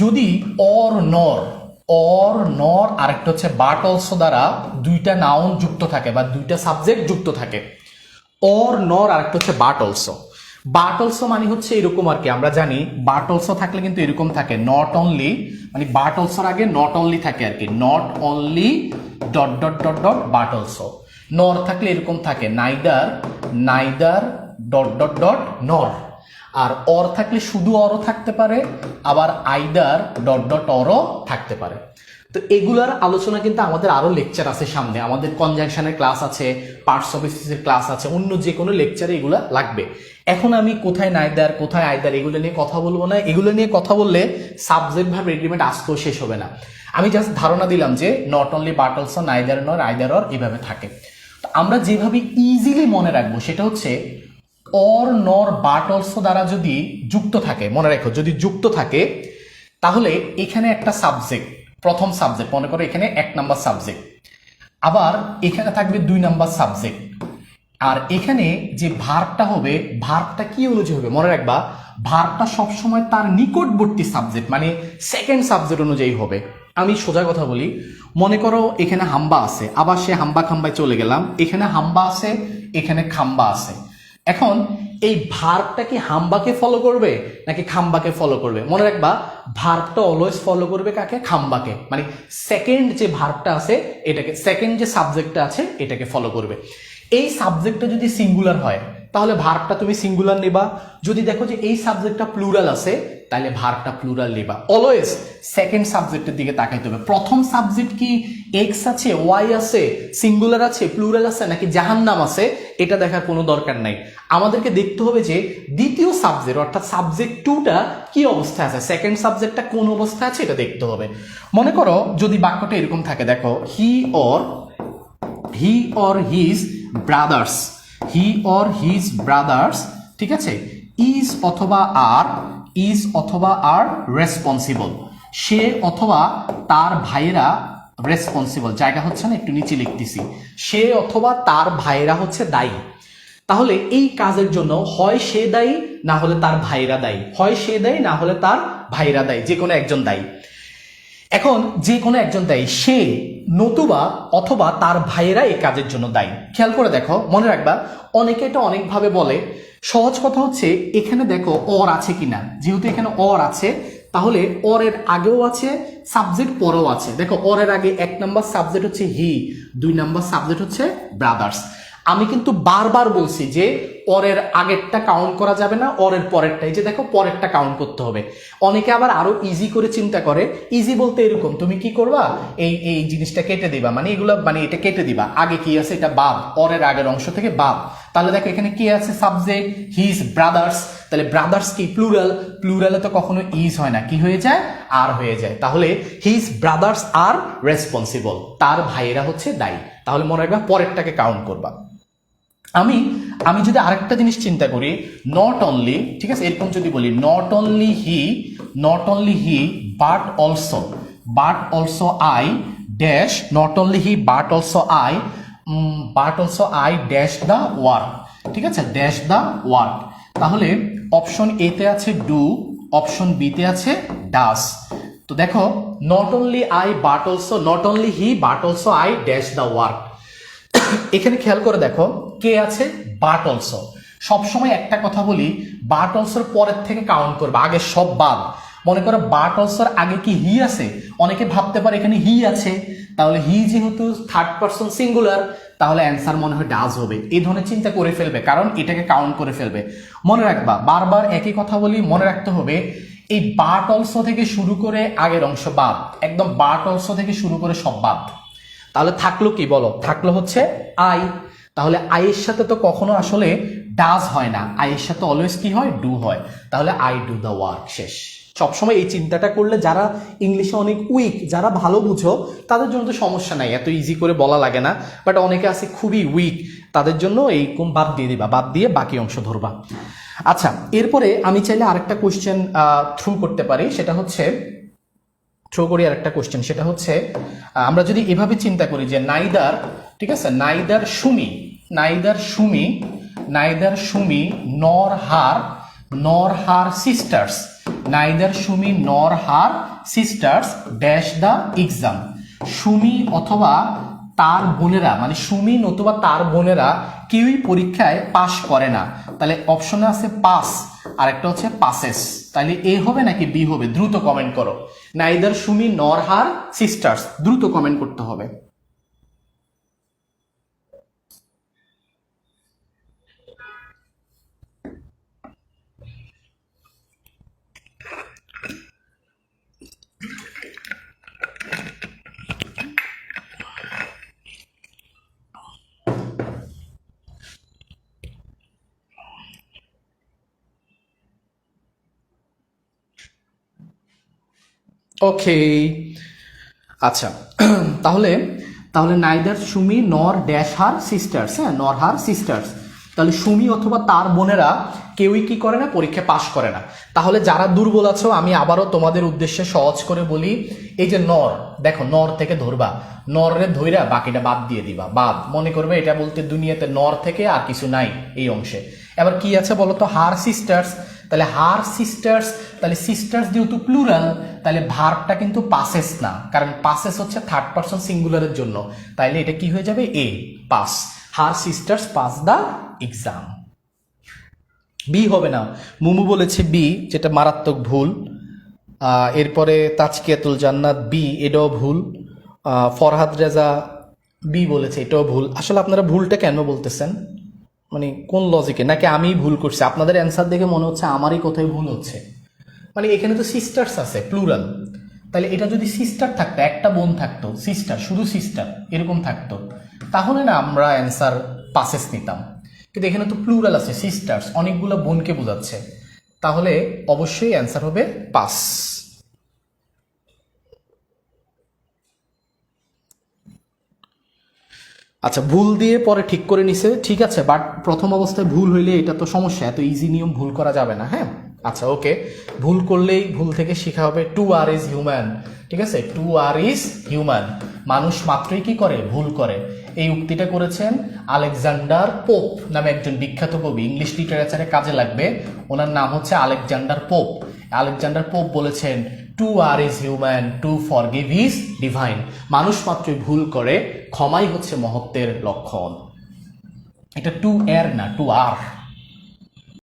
যদি অর নর অর নর আরেকটা হচ্ছে বাট অলসো দ্বারা দুইটা নাউন যুক্ত থাকে বা দুইটা সাবজেক্ট যুক্ত থাকে। অর নর আরেকটা হচ্ছে বাট অলসো বাট অলসো মানে হচ্ছে এরকম আর কি, আমরা জানি বাট অলসো থাকলে কিন্তু এরকম থাকে। নট অনলি মানে বাট অলসোর আগে নট অনলি থাকে আর কি। Not only dot dot dot dot but also nor থাকলে এরকম থাকে। Neither neither dot dot dot nor R or থাকলে শুধু অরও থাকতে পারে, আবার আইদার ডট ডট অরও থাকতে পারে। তো এগুলার আলোচনা কিন্তু আমাদের আরও লেকচার আছে সামনে। আমাদের কনজাংশনের ক্লাস আছে পার্টস অফ স্পিচের ক্লাস আছে, অন্য যে কোনো লেকচারে এগুলা লাগবে। এখন আমি কোথায় নাইদার, কোথায় আইদার, এগুলো নিয়ে কথা বলব না। এগুলো নিয়ে কথা বললে সাবজেক্ট ভাব এগ্রিমেন্ট আসতেও শেষ হবে না। আমি জাস্ট ধারণা দিলাম যে not only but also neither nor either or এভাবে থাকে। তো আমরা যেভাবে ইজিলি মনে রাখব সেটা হচ্ছে অর নর বাট অলসো দ্বারা যদি যুক্ত থাকে, মনে রাখো, যদি যুক্ত থাকে, তাহলে এখানে একটা সাবজেক্ট প্রথম সাবজেক্ট মনে করো এখানে এক নাম্বার সাবজেক্ট আবার এখানে থাকবে দুই নাম্বার সাবজেক্ট আর এখানে যে ভার্বটা হবে ভার্বটা কি অনুযায়ী হবে? মনে রাখবা ভার্বটা সবসময় তার নিকটবর্তী সাবজেক্ট মানে সেকেন্ড সাবজেক্ট অনুযায়ী হবে। আমি সোজা কথা বলি, মনে করো এখানে হাম্বা আছে, আবার সে হাম্বা খাম্বায় চলে গেলাম, এখানে হাম্বা আছে, এখানে খাম্বা আছে। এখন এই ভার্বটা কি হাম্বাকে ফলো করবে নাকি খাম্বাকে ফলো করবে? মনে রাখবা ভার্বটা অলওয়েজ ফলো করবে কাকে? খাম্বাকে। মানে সেকেন্ড যে ভার্বটা আছে, এটাকে সেকেন্ড যে সাবজেক্টটা আছে, এটাকে ফলো করবে। এই সাবজেক্টটা যদি সিঙ্গুলার হয় তাহলে ভার্বটা তুমি সিঙ্গুলার নেবা। যদি দেখো যে এই সাবজেক্টটা প্লুরাল আছে, তাহলে ভার্বটা প্লুরাল নেবা। অলওয়েজ সেকেন্ড সাবজেক্টের দিকে তাকাইতে হবে। প্রথম সাবজেক্ট কি এক্স আছে ওয়াই আছে সিঙ্গুলার আছে প্লুরাল আছে, নাকি জাহান্নাম আছে, এটা দেখার কোনো দরকার নাই। আমাদেরকে দেখতে হবে যে দ্বিতীয় সাবজেক্ট অর্থাৎ সাবজেক্ট টুটা কি অবস্থায় আছে? সেকেন্ড সাবজেক্টটা কোন অবস্থায় আছে, এটা দেখতে হবে। মনে করো যদি বাক্যটা এরকম থাকে, দেখো he or he or his brothers he or his brothers ঠিক আছে? ইজ অথবা আর ইজ অথবা আর রেসপন্সিবল সে অথবা তার ভাইয়েরা রেসপন্সিবল জায়গা হচ্ছে না, একটু নিচে লিখতেছি। সে অথবা তার ভাইয়েরা হচ্ছে দায়ী। তাহলে এই কাজের জন্য হয় সে দায়ী, না হলে তার ভাইরা দায়ী। হয় সে দায়ী, না হলে তার ভাইরা দায়ী। যে কোনো একজন দায়ী। এখন যে কোনো একজন দায়ী, সে নতুবা অথবা তার ভাইয়েরা এই কাজের জন্য দায়ী। খেয়াল করে দেখো, মনে রাখবা, অনেকে এটা অনেকভাবে বলে। সহজ কথা হচ্ছে, এখানে দেখো অর আছে কিনা। যেহেতু এখানে অর আছে, তাহলে অরের আগেও আছে, সাবজেক্ট পরেও আছে। দেখো, অরের আগে এক নাম্বার সাবজেক্ট হচ্ছে হি, দুই নাম্বার সাবজেক্ট হচ্ছে ব্রাদার্স। আমি কিন্তু বারবার বলছি যে অরের আগেরটা কাউন্ট করা যাবে না অরের পরেরটা। এই যে দেখো, পরেরটা কাউন্ট করতে হবে। অনেকে আবার আরও ইজি করে চিন্তা করে ইজি বলতে এরকম, তুমি কি করবা? এই এই জিনিসটা কেটে দিবা। মানে এগুলো মানে এটা কেটে দিবা। আগে কি আছে? এটা বাদ। অরের আগের অংশ থেকে বাদ। তাহলে দেখো, এখানে কি আছে? সাবজেক্ট হিজ ব্রাদার্স তাহলে ব্রাদার্স কি? প্লুরাল প্লুরালে তো কখনো ইজ হয় না। কি হয়ে যায়? আর হয়ে যায়। তাহলে হিজ ব্রাদার্স আর রেসপন্সিবল তার ভাইয়েরা হচ্ছে দায়ী। তাহলে মনে রাখবা, পরেরটাকে কাউন্ট করবা। আমি আমি যদি আরেকটা জিনিস চিন্তা করি নট অনলি ঠিক আছে, এরকম যদি বলি not only he not only he but also but also I dash not only he but also I but also I dash the work ঠিক আছে ড্যাশ দ্য ওয়ার্ক তাহলে অপশন এতে আছে ডু অপশন বিতে আছে ডাস তো দেখো not only I but also not only he but also I dash the work এখানে খেয়াল করে দেখো কে আছে? বাট অলসো সবসময় একটা কথা বলি বাট অলসোর পরের থেকে কাউন্ট করবে, আগে সব বাদ। মনে করো বাট অলসোর আগে কি হি আছে? অনেকে ভাবতে পারে এখানে হি আছে। তাহলে হি যেহেতু থার্ড পার্সন সিঙ্গুলার তাহলে অ্যান্সার মনে হয় ডাজ হবে। এই ধরনের চিন্তা করে ফেলবে, কারণ এটাকে কাউন্ট করে ফেলবে। মনে রাখবা, বারবার একই কথা বলি, মনে রাখতে হবে, এই বাট অলসো থেকে শুরু করে আগের অংশ বাদ। একদম বাট অলসো থেকে শুরু করে সব বাদ। তাহলে থাকল কি বলো? থাকল হচ্ছে আই তাহলে আইয়ের সাথে তো কখনো আসলে ডাজ হয় না। আইয়ের সাথে অলওয়েজ কি হয়? ডু হয়। তাহলে আই ডু দ্য ওয়ার্ক শেষ। সবসময় এই চিন্তাটা করলে যারা ইংলিশে অনেক উইক যারা ভালো বুঝো, তাদের জন্য তো সমস্যা নাই। এত ইজি করে বলা লাগে না। বাট অনেকে আছে খুবই উইক তাদের জন্য এই কোন বাদ দিয়ে দিবা, বাদ দিয়ে বাকি অংশ ধরবা। আচ্ছা এরপরে আমি চাইলে আরেকটা কোয়েশ্চেন থ্রু করতে পারি। সেটা হচ্ছে থ্রো করি আর একটা কোশ্চেন সেটা হচ্ছে আমরা যদি এভাবে চিন্তা করি যে নাইদার ঠিক আছে? Neither Sumi neither Sumi neither Sumi nor her nor her sisters neither Sumi nor her sisters dash the exam Sumi অথবা তার বোনেরা মানে সুমি অথবা তার বোনেরা কেউই পরীক্ষায় পাশ করে না। তাহলে অপশনে আছে পাস আর একটা হচ্ছে পাসেস তাহলে এ হবে নাকি বি হবে? দ্রুত কমেন্ট করো। Neither Sumi nor her sisters দ্রুত কমেন্ট করতে হবে। ওকে আচ্ছা তাহলে তাহলে নাইদার সুমি নর ড্যাশ হার সিস্টার্স হ্যাঁ নর হার সিস্টার্স তাহলে সুমি অথবা তার বোনেরা কেউই কি করে না, পরীক্ষা পাশ করে না। তাহলে যারা দুর্বল আছো, আমি আবারও তোমাদের উদ্দেশ্যে সহজ করে বলি, এই যে নর দেখো নর থেকে ধরবা। নরে ধইরা বাকিটা বাদ দিয়ে দিবা, বাদ। মনে করবে এটা বলতে দুনিয়াতে নর থেকে আর কিছু নাই এই অংশে। এবার কি আছে বলো তো হার সিস্টার্স তাহলে হার সিস্টার্স তাহলে সিস্টার্স যেহেতু প্লুরাল তাহলে ভার্বটা কিন্তু পাসেস না। কারণ পাসেস হচ্ছে থার্ড পার্সন সিঙ্গুলারের জন্য। তাইলে এটা কি হয়ে যাবে? A pass her sisters pass the exam B হবে না। মুমু বলেছে বি যেটা মারাত্মক ভুল। এরপরে তাজকিয়াতুল জান্নাত বি এটাও ভুল। ফরহাদ রেজা বি বলেছে এটাও ভুল। আসলে আপনারা ভুলটা কেন বলতেছেন? মানে কোন লজিকে নাকি আমি ভুল করছি? আপনাদের অ্যান্সার দেখে মনে হচ্ছে আমারই কোথায় ভুল হচ্ছে। মানে এখানে তো সিস্টার্স আছে প্লুরাল তাহলে এটা যদি সিস্টার থাকতো, একটা বোন থাকতো সিস্টার শুধু সিস্টার এরকম থাকতো, তাহলে না আমরা অ্যান্সার পাসেস নিতাম। কিন্তু এখানে তো প্লুরাল আছে সিস্টার্স অনেকগুলো বোনকে বোঝাচ্ছে। তাহলে অবশ্যই অ্যান্সার হবে পাস আচ্ছা ভুল দিয়ে পরে ঠিক করে নিছে, ঠিক আছে বাট প্রথম অবস্থায় ভুল হইলে এটা তো সমস্যা, এত ইজি নিয়ম ভুল করা যাবে না হ্যাঁ? আচ্ছা ওকে ভুল করলেই ভুল থেকে শেখা হবে টু আর ইজ হিউম্যান ঠিক আছে? টু আর ইজ হিউম্যান মানুষ মাত্রই কি করে? ভুল করে। এই উক্তিটা করেছেন আলেকজান্ডার পোপ নামে একজন বিখ্যাত কবি ইংলিশ লিটারেচারে কাজে লাগবে। ওনার নাম হচ্ছে আলেকজান্ডার পোপ। আলেকজান্ডার পোপ বলেছেন to err is human to forgive is divine মানুষ মাত্রই ভুল করে, ক্ষমাই হচ্ছে মহত্বের লক্ষণ। এটা টু এর না টু আর